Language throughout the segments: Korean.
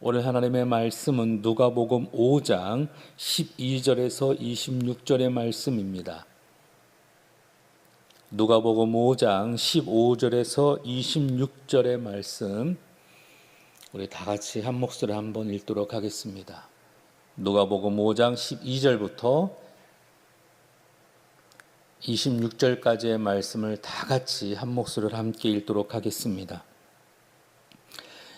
오늘 하나님의 말씀은 누가복음 5장 12절에서 26절의 말씀입니다. 누가복음 5장 15절에서 26절의 말씀 우리 다 같이 한 목소리 한번 읽도록 하겠습니다. 누가복음 5장 12절부터 26절까지의 말씀을 다 같이 한 목소리로 함께 읽도록 하겠습니다.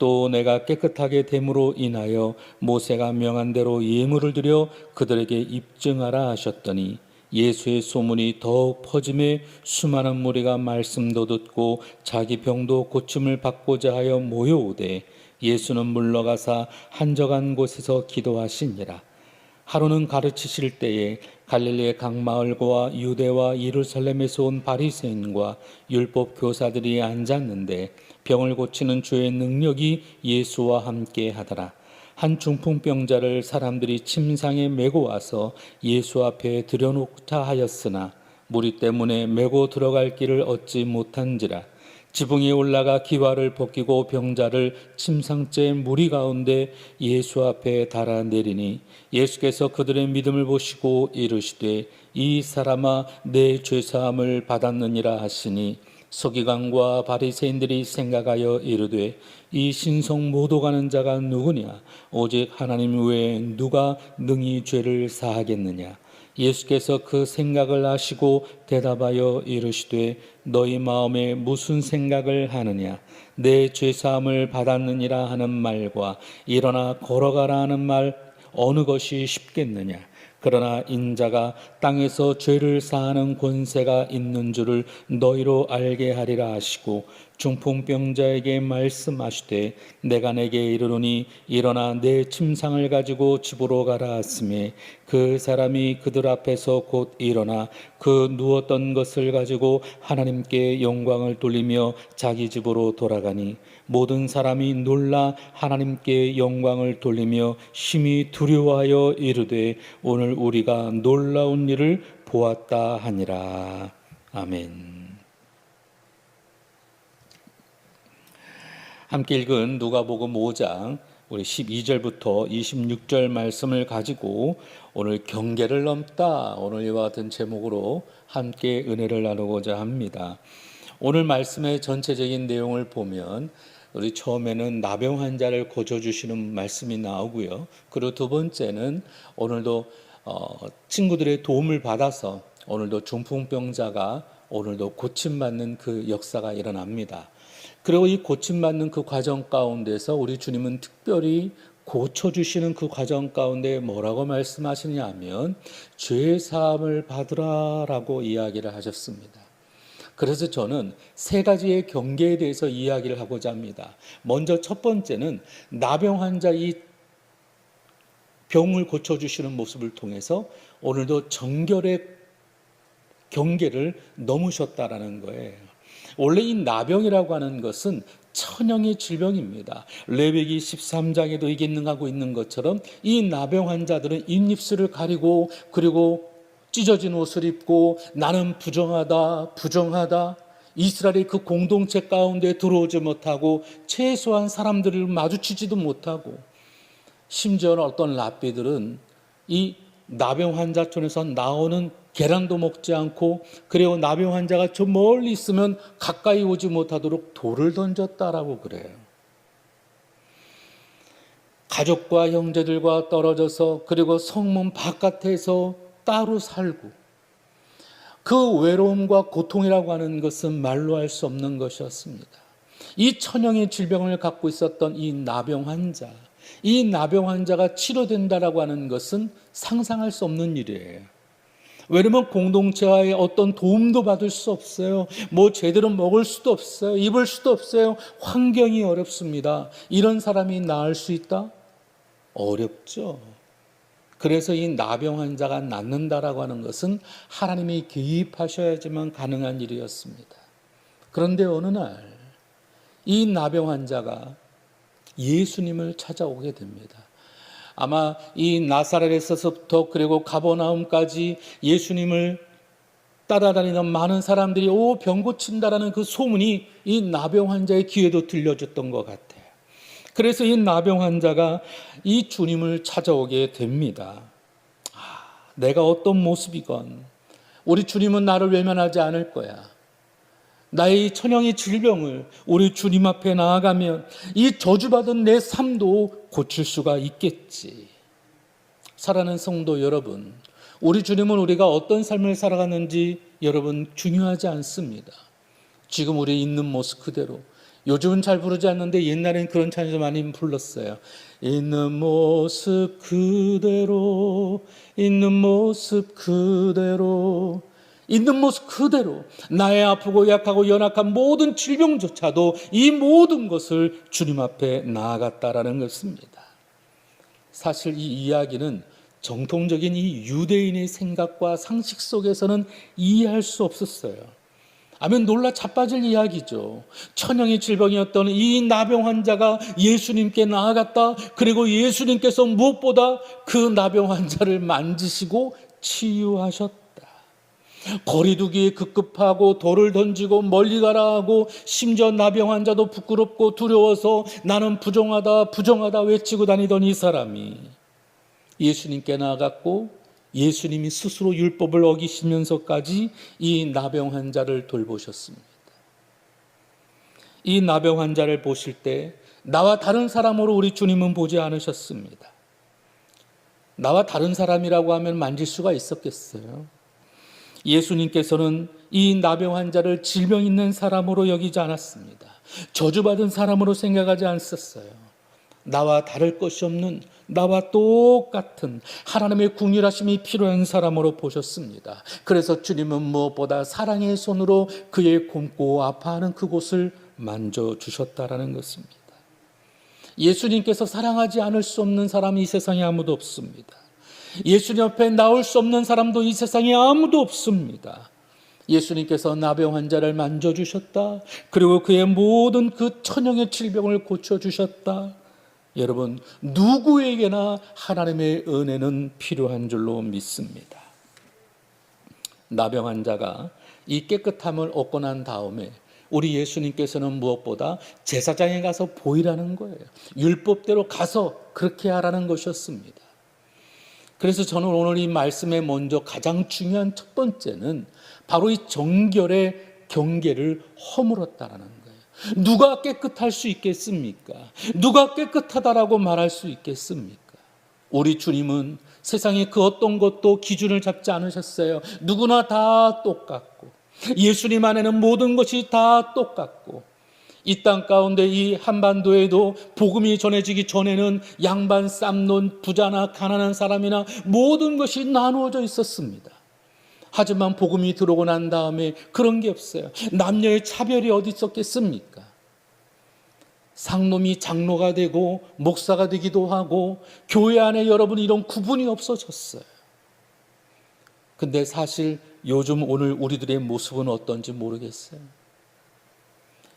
또 내가 깨끗하게 됨으로 인하여 모세가 명한 대로 예물을 드려 그들에게 입증하라 하셨더니 예수의 소문이 더욱 퍼짐에 수많은 무리가 말씀도 듣고 자기 병도 고침을 받고자 하여 모여오되 예수는 물러가사 한적한 곳에서 기도하시니라. 하루는 가르치실 때에 갈릴리의 각 마을과 유대와 예루살렘에서 온 바리새인과 율법 교사들이 앉았는데 병을 고치는 주의 능력이 예수와 함께 하더라. 한 중풍병자를 사람들이 침상에 메고 와서 예수 앞에 들여놓다 하였으나 무리 때문에 메고 들어갈 길을 얻지 못한지라 지붕에 올라가 기와를 벗기고 병자를 침상째 무리 가운데 예수 앞에 달아 내리니 예수께서 그들의 믿음을 보시고 이르시되 이 사람아 내 죄사함을 받았느니라 하시니 서기관과 바리새인들이 생각하여 이르되 이 신성 모독하는 자가 누구냐? 오직 하나님 외에 누가 능히 죄를 사하겠느냐? 예수께서 그 생각을 아시고 대답하여 이르시되 너희 마음에 무슨 생각을 하느냐? 내 죄사함을 받았느니라 하는 말과 일어나 걸어가라 하는 말 어느 것이 쉽겠느냐 그러나 인자가 땅에서 죄를 사하는 권세가 있는 줄을 너희로 알게 하리라 하시고 중풍병자에게 말씀하시되 내가 내게 이르노니 일어나 내 침상을 가지고 집으로 가라 하심에 그 사람이 그들 앞에서 곧 일어나 그 누웠던 것을 가지고 하나님께 영광을 돌리며 자기 집으로 돌아가니 모든 사람이 놀라 하나님께 영광을 돌리며 심히 두려워하여 이르되 오늘 우리가 놀라운 일을 보았다 하니라 아멘. 함께 읽은 누가복음 5장 우리 12절부터 26절 말씀을 가지고 오늘 경계를 넘다 오늘 이와 같은 제목으로 함께 은혜를 나누고자 합니다. 오늘 말씀의 전체적인 내용을 보면 우리 처음에는 나병 환자를 고쳐 주시는 말씀이 나오고요. 그리고 두 번째는 오늘도 어, 친구들의 도움을 받아서 오늘도 중풍병자가 오늘도 고침받는 그 역사가 일어납니다. 그리고 이 고침받는 그 과정 가운데서 우리 주님은 특별히 고쳐주시는 그 과정 가운데 뭐라고 말씀하시냐 하면 죄 사함을 받으라 라고 이야기를 하셨습니다. 그래서 저는 세 가지의 경계에 대해서 이야기를 하고자 합니다. 먼저 첫 번째는 나병 환자 이 병을 고쳐주시는 모습을 통해서 오늘도 정결의 경계를 넘으셨다라는 거예요. 원래 이 나병이라고 하는 것은 천형의 질병입니다. 레위기 13장에도 이게 능하고 있는 것처럼 이 나병 환자들은 입입술을 가리고 그리고 찢어진 옷을 입고 나는 부정하다, 부정하다. 이스라엘의 그 공동체 가운데 들어오지 못하고 최소한 사람들을 마주치지도 못하고 심지어는 어떤 랍비들은 이 나병 환자촌에서 나오는 계란도 먹지 않고 그리고 나병 환자가 저 멀리 있으면 가까이 오지 못하도록 돌을 던졌다라고 그래요. 가족과 형제들과 떨어져서 그리고 성문 바깥에서 따로 살고 그 외로움과 고통이라고 하는 것은 말로 할 수 없는 것이었습니다. 이 천형의 질병을 갖고 있었던 이 나병 환자, 이 나병 환자가 치료된다라고 하는 것은 상상할 수 없는 일이에요. 왜냐면 공동체와의 어떤 도움도 받을 수 없어요. 뭐 제대로 먹을 수도 없어요. 입을 수도 없어요. 환경이 어렵습니다. 이런 사람이 나을 수 있다? 어렵죠. 그래서 이 나병 환자가 낫는다라고 하는 것은 하나님이 개입하셔야지만 가능한 일이었습니다. 그런데 어느 날 이 나병 환자가 예수님을 찾아오게 됩니다. 아마 이 나사렛에서부터 그리고 가버나움까지 예수님을 따라다니는 많은 사람들이 오 병 고친다라는 그 소문이 이 나병 환자의 귀에도 들려줬던 것 같아요. 그래서 이 나병 환자가 이 주님을 찾아오게 됩니다. 아, 내가 어떤 모습이건 우리 주님은 나를 외면하지 않을 거야. 나의 이 천형의 질병을 우리 주님 앞에 나아가면 이 저주받은 내 삶도 고칠 수가 있겠지. 사랑하는 성도 여러분, 우리 주님은 우리가 어떤 삶을 살아가는지 여러분 중요하지 않습니다. 지금 우리 있는 모습 그대로 요즘은 잘 부르지 않는데 옛날엔 그런 찬양을 많이 불렀어요. 있는 모습 그대로 있는 모습 그대로 있는 모습 그대로 나의 아프고 약하고 연약한 모든 질병조차도 이 모든 것을 주님 앞에 나아갔다라는 것입니다. 사실 이 이야기는 정통적인 이 유대인의 생각과 상식 속에서는 이해할 수 없었어요. 아멘 놀라 자빠질 이야기죠. 천형의 질병이었던 이 나병 환자가 예수님께 나아갔다. 그리고 예수님께서 무엇보다 그 나병 환자를 만지시고 치유하셨다. 거리두기에 급급하고 돌을 던지고 멀리 가라 하고 심지어 나병 환자도 부끄럽고 두려워서 나는 부정하다 부정하다 외치고 다니던 이 사람이 예수님께 나아갔고 예수님이 스스로 율법을 어기시면서까지 이 나병 환자를 돌보셨습니다. 이 나병 환자를 보실 때 나와 다른 사람으로 우리 주님은 보지 않으셨습니다. 나와 다른 사람이라고 하면 만질 수가 있었겠어요. 예수님께서는 이 나병 환자를 질병 있는 사람으로 여기지 않았습니다. 저주받은 사람으로 생각하지 않았어요. 나와 다를 것이 없는 나와 똑같은 하나님의 궁휼하심이 필요한 사람으로 보셨습니다. 그래서 주님은 무엇보다 사랑의 손으로 그의 곰고 아파하는 그곳을 만져 주셨다라는 것입니다. 예수님께서 사랑하지 않을 수 없는 사람이 이 세상에 아무도 없습니다. 예수님 옆에 나올 수 없는 사람도 이 세상에 아무도 없습니다. 예수님께서 나병 환자를 만져 주셨다. 그리고 그의 모든 그 천형의 질병을 고쳐 주셨다. 여러분, 누구에게나 하나님의 은혜는 필요한 줄로 믿습니다. 나병 환자가 이 깨끗함을 얻고 난 다음에 우리 예수님께서는 무엇보다 제사장에 가서 보이라는 거예요. 율법대로 가서 그렇게 하라는 것이었습니다. 그래서 저는 오늘 이 말씀에 먼저 가장 중요한 첫 번째는 바로 이 정결의 경계를 허물었다라는 거예요. 누가 깨끗할 수 있겠습니까? 누가 깨끗하다라고 말할 수 있겠습니까? 우리 주님은 세상에 그 어떤 것도 기준을 잡지 않으셨어요. 누구나 다 똑같고 예수님 안에는 모든 것이 다 똑같고 이 땅 가운데 이 한반도에도 복음이 전해지기 전에는 양반 쌈론 부자나 가난한 사람이나 모든 것이 나누어져 있었습니다. 하지만 복음이 들어오고 난 다음에 그런 게 없어요. 남녀의 차별이 어디 있었겠습니까? 상놈이 장로가 되고 목사가 되기도 하고 교회 안에 여러분 이런 구분이 없어졌어요. 근데 사실 요즘 오늘 우리들의 모습은 어떤지 모르겠어요.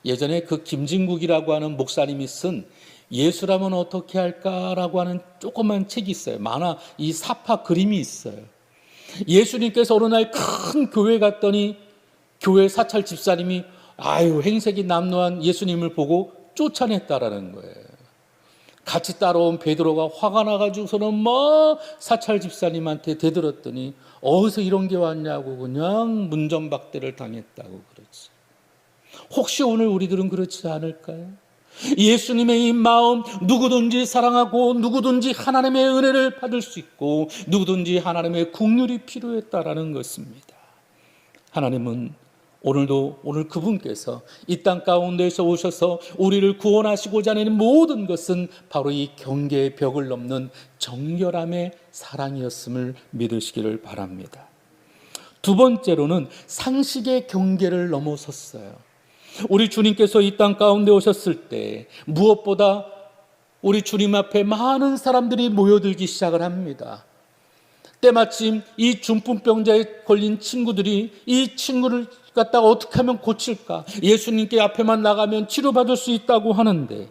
예전에 그 김진국이라고 하는 목사님이 쓴 예수라면 어떻게 할까라고 하는 조그만 책이 있어요. 만화 이 사파 그림이 있어요. 예수님께서 어느 날 큰 교회 갔더니 교회 사찰 집사님이 아유 행색이 남루한 예수님을 보고 쫓아냈다라는 거예요. 같이 따라온 베드로가 화가 나가지고서는 뭐 사찰 집사님한테 대들었더니 어디서 이런 게 왔냐고 그냥 문전박대를 당했다고 그러지. 혹시 오늘 우리들은 그렇지 않을까요? 예수님의 이 마음 누구든지 사랑하고 누구든지 하나님의 은혜를 받을 수 있고 누구든지 하나님의 국률이 필요했다라는 것입니다. 하나님은 오늘도 오늘 그분께서 이 땅 가운데서 오셔서 우리를 구원하시고자 하는 모든 것은 바로 이 경계의 벽을 넘는 정결함의 사랑이었음을 믿으시기를 바랍니다. 두 번째로는 상식의 경계를 넘어섰어요. 우리 주님께서 이 땅 가운데 오셨을 때 무엇보다 우리 주님 앞에 많은 사람들이 모여들기 시작을 합니다. 때마침 이 중풍병자에 걸린 친구들이 이 친구를 갖다가 어떻게 하면 고칠까? 예수님께 앞에만 나가면 치료받을 수 있다고 하는데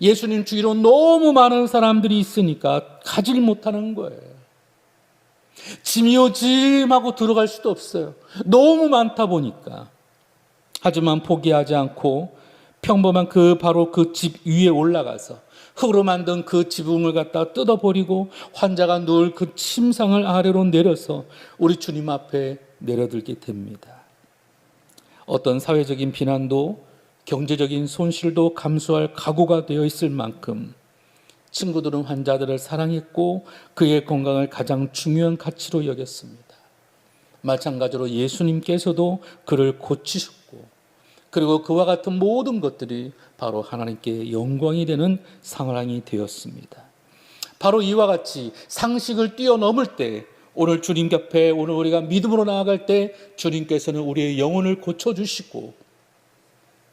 예수님 주위로 너무 많은 사람들이 있으니까 가질 못하는 거예요. 짐이요 짐하고 들어갈 수도 없어요. 너무 많다 보니까. 하지만 포기하지 않고 평범한 그 바로 그 집 위에 올라가서 흙으로 만든 그 지붕을 갖다 뜯어버리고 환자가 누울 그 침상을 아래로 내려서 우리 주님 앞에 내려들게 됩니다. 어떤 사회적인 비난도 경제적인 손실도 감수할 각오가 되어 있을 만큼 친구들은 환자들을 사랑했고 그의 건강을 가장 중요한 가치로 여겼습니다. 마찬가지로 예수님께서도 그를 고치셨고 그리고 그와 같은 모든 것들이 바로 하나님께 영광이 되는 상황이 되었습니다. 바로 이와 같이 상식을 뛰어넘을 때 오늘 주님 곁에 오늘 우리가 믿음으로 나아갈 때 주님께서는 우리의 영혼을 고쳐 주시고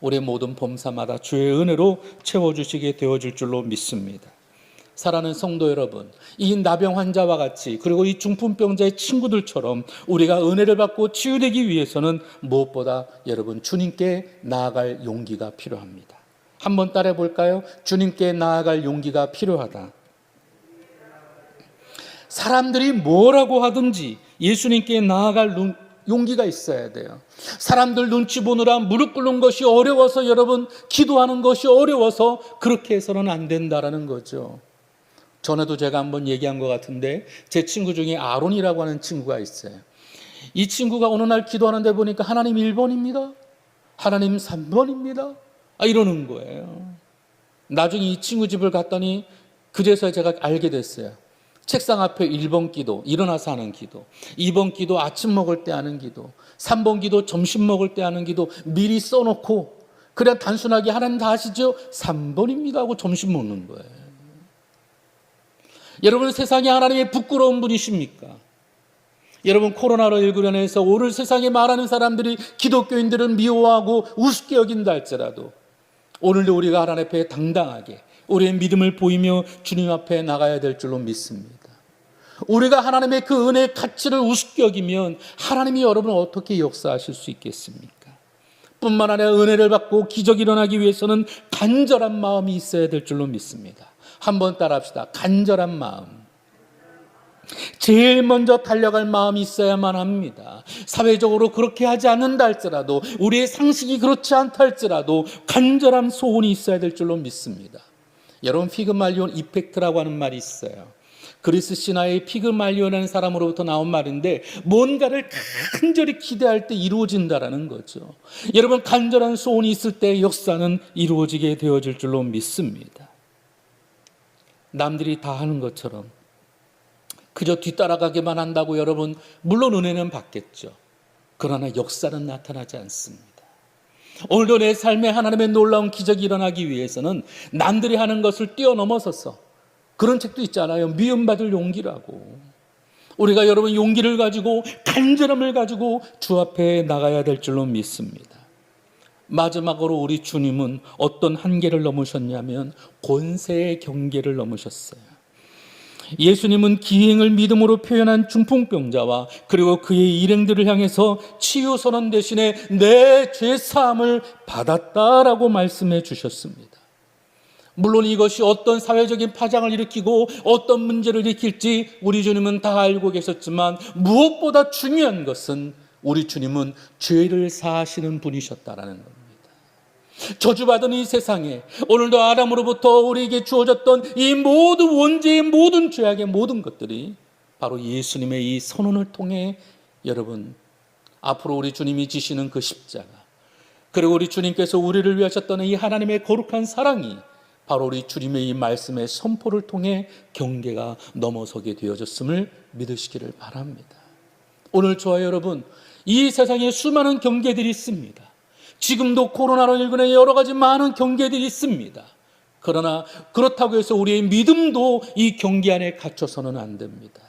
우리의 모든 범사마다 주의 은혜로 채워 주시게 되어질 줄로 믿습니다. 사랑하는 성도 여러분, 이 나병 환자와 같이 그리고 이 중풍병자의 친구들처럼 우리가 은혜를 받고 치유되기 위해서는 무엇보다 여러분 주님께 나아갈 용기가 필요합니다. 한번 따라해 볼까요? 주님께 나아갈 용기가 필요하다. 사람들이 뭐라고 하든지 예수님께 나아갈 눈- 용기가 있어야 돼요. 사람들 눈치 보느라 무릎 꿇는 것이 어려워서 여러분 기도하는 것이 어려워서 그렇게 해서는 안 된다라는 거죠. 전에도 제가 한번 얘기한 것 같은데 제 친구 중에 아론이라고 하는 친구가 있어요. 이 친구가 어느 날 기도하는데 보니까 하나님 1번입니다. 하나님 3번입니다. 아, 이러는 거예요. 나중에 이 친구 집을 갔더니 그제서 제가 알게 됐어요. 책상 앞에 1번 기도, 일어나서 하는 기도, 2번 기도, 아침 먹을 때 하는 기도, 3번 기도, 점심 먹을 때 하는 기도, 미리 써놓고, 그냥 단순하게 하나님 다 아시죠? 3번입니다 하고 점심 먹는 거예요. 여러분 세상에 하나님의 부끄러운 분이십니까? 여러분 코로나로 19로 인해서 오늘 세상에 말하는 사람들이 기독교인들은 미워하고 우습게 여긴다 할지라도 오늘도 우리가 하나님 앞에 당당하게 우리의 믿음을 보이며 주님 앞에 나가야 될 줄로 믿습니다. 우리가 하나님의 그 은혜의 가치를 우습게 여기면 하나님이 여러분을 어떻게 역사하실 수 있겠습니까? 뿐만 아니라 은혜를 받고 기적이 일어나기 위해서는 간절한 마음이 있어야 될 줄로 믿습니다. 한번 따라합시다. 간절한 마음. 제일 먼저 달려갈 마음이 있어야만 합니다. 사회적으로 그렇게 하지 않는다 할지라도 우리의 상식이 그렇지 않다 할지라도 간절한 소원이 있어야 될 줄로 믿습니다. 여러분 피그말리온 이펙트라고 하는 말이 있어요. 그리스 신화의 피그말리온이라는 사람으로부터 나온 말인데 뭔가를 간절히 기대할 때 이루어진다라는 거죠. 여러분 간절한 소원이 있을 때 역사는 이루어지게 되어질 줄로 믿습니다. 남들이 다 하는 것처럼 그저 뒤따라가기만 한다고 여러분 물론 은혜는 받겠죠. 그러나 역사는 나타나지 않습니다. 오늘도 내 삶에 하나님의 놀라운 기적이 일어나기 위해서는 남들이 하는 것을 뛰어넘어서서 그런 책도 있잖아요. 미움받을 용기라고. 우리가 여러분 용기를 가지고 간절함을 가지고 주 앞에 나가야 될 줄로 믿습니다. 마지막으로 우리 주님은 어떤 한계를 넘으셨냐면 권세의 경계를 넘으셨어요. 예수님은 기행을 믿음으로 표현한 중풍병자와 그리고 그의 일행들을 향해서 치유 선언 대신에 내 죄 사함을 받았다라고 말씀해 주셨습니다. 물론 이것이 어떤 사회적인 파장을 일으키고 어떤 문제를 일으킬지 우리 주님은 다 알고 계셨지만 무엇보다 중요한 것은 우리 주님은 죄를 사하시는 분이셨다라는 겁니다. 저주받은 이 세상에 오늘도 아담으로부터 우리에게 주어졌던 이 모든 원죄의 모든 죄악의 모든 것들이 바로 예수님의 이 선언을 통해 여러분 앞으로 우리 주님이 지시는 그 십자가 그리고 우리 주님께서 우리를 위하셨던 이 하나님의 거룩한 사랑이 바로 우리 주님의 이 말씀의 선포를 통해 경계가 넘어서게 되어졌음을 믿으시기를 바랍니다. 오늘 저와 여러분 이 세상에 수많은 경계들이 있습니다. 지금도 코로나로 일군에 여러 가지 많은 경계들이 있습니다. 그러나 그렇다고 해서 우리의 믿음도 이 경계 안에 갇혀서는 안 됩니다.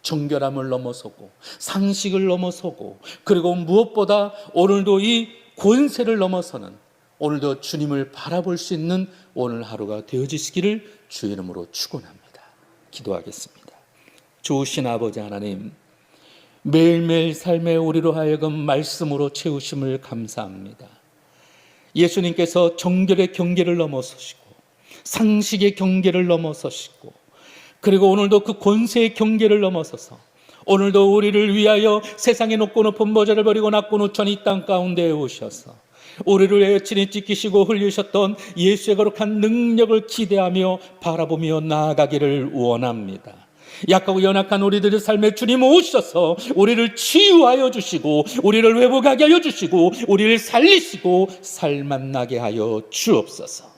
정결함을 넘어서고 상식을 넘어서고 그리고 무엇보다 오늘도 이 권세를 넘어서는 오늘도 주님을 바라볼 수 있는 오늘 하루가 되어지시기를 주의 이름으로 축원합니다. 기도하겠습니다. 좋으신 아버지 하나님, 매일매일 삶의 우리로 하여금 말씀으로 채우심을 감사합니다. 예수님께서 정결의 경계를 넘어서시고 상식의 경계를 넘어서시고 그리고 오늘도 그 권세의 경계를 넘어서서 오늘도 우리를 위하여 세상의 높고 높은 모자를 버리고 낮고 누천 이땅 가운데에 오셔서 우리를 위하여 친히 찢기시고 흘리셨던 예수의 거룩한 능력을 기대하며 바라보며 나아가기를 원합니다. 약하고 연약한 우리들의 삶에 주님 오셔서 우리를 치유하여 주시고 우리를 회복하게 하여 주시고 우리를 살리시고 살맛나게 하여 주옵소서.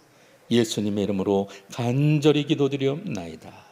예수님의 이름으로 간절히 기도드리옵나이다.